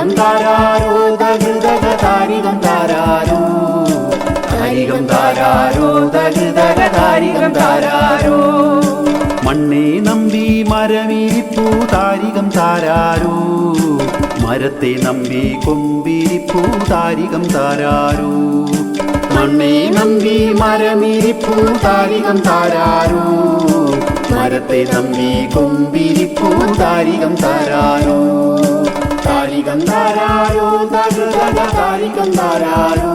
താരികം താരാരോ തകൃതക താരികം താരാരോ താരികം താരാരോ തകൃതക താരികം താരാരോ മണ്ണേ നമ്പി മരമിരിപ്പൂ താരികം താരാരോ മരത്തെ നമ്പി കൊമ്പിരിപ്പൂ താരികം താരാരോ മണ്ണേ നമ്പി മരമിരിപ്പൂ താരികം താരാരോ മരത്തെ നമ്പി കൊമ്പിരിപ്പൂ താരികം താരാരോ താരികം താരാരോ തകൃതക താരികം താരാരോ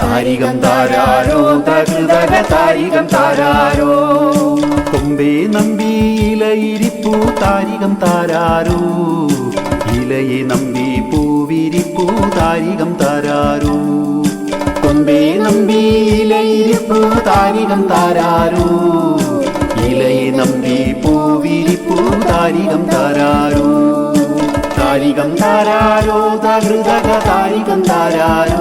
താരികം താരാരോ തകൃതക താരികം താരാരോ കൊമ്പേ നമ്പി ഇലയിരിപ്പൂ താരികം താരാരോ ഇലയെ നമ്പി പൂവിരിപ്പൂ താരികം താരാരോ കൊമ്പേ നമ്പി ഇലയിരിപ്പൂ താരികം താരാരോ ഇലയെ നമ്പി പൂവിരിപ്പൂ താരികം താരാരോ താരികം താരാരോ തകൃതക താരികം താരാരോ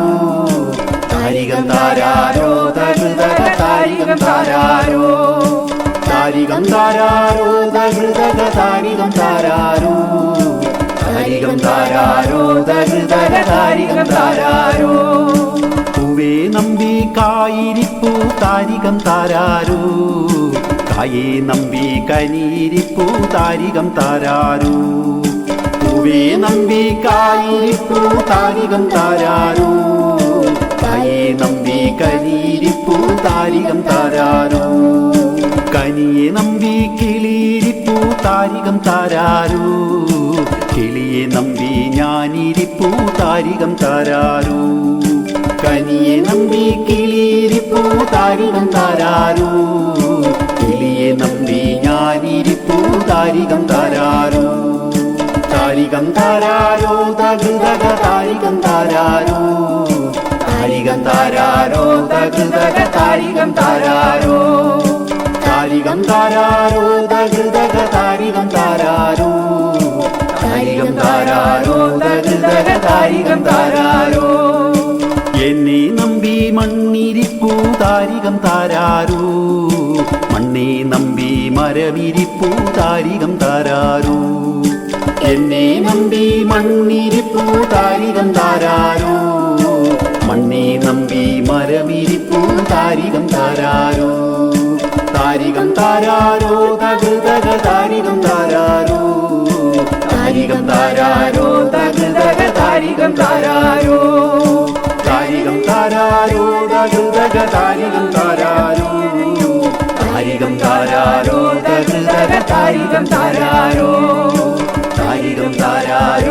താരികം താരാരോ തകൃതക താരികം താരാരോ താരികം താരാരോ തകൃതക താരികം താരാരോ താരികം താരാരോ തകൃതക താരികം താരാരോ പൂവേ നമ്പി കായിരിപ്പൂ താരികം താരാരോ കായേ നമ്പി കനീരിപ്പൂ താരികം താരാരോ പൂവേ നമ്പി കായിരിപ്പൂ താരികം താരാരോ കായേ നമ്പി കനീരിപ്പൂ താരികം താരാരോ കനിയെ നമ്പി കിളിയിരിപ്പൂ താരികം താരാരോ കിളിയെ നമ്പി ഞാനിരിപ്പൂ താരികം താരാരോ കനിയെ നമ്പി കിളിയിരിപ്പൂ താരികം താരാരോ കിളിയെ നമ്പി ഞാനിരിപ്പൂ താരികം താരാരോ താരികം താരാരോ തകൃതക താരികം താരാരോ താരികം താരാരോ തകൃതക താരികം താരാരോ താരികം താരാരോ തകൃതക താരികം താരാരോ താരികം താരാരോ തകൃതക താരികം താരാരോ എന്നെ നമ്പി മണ്ണിരിപ്പൂ താരികം താരാരോ മണ്ണെ നമ്പി മരവിരിപ്പൂ താരികം താരാരോ എന്നെ നമ്പി മണ്ണിരിപ്പൂ താരികം താരാരോ? മണ്ണെ നമ്പി മരമിരിപ്പൂ താരികം താരാരോ? താരികം താരാരോ തകൃതക താരികം താരാരോ? താരികം താരാരോ തകൃതക താരികം താരാരോ? താരികം താരാരോ തകൃതക താരികം താരാരോ? താരികം താരാരോ തകൃതക താരികം താരാരോ? താരികം താരാരോ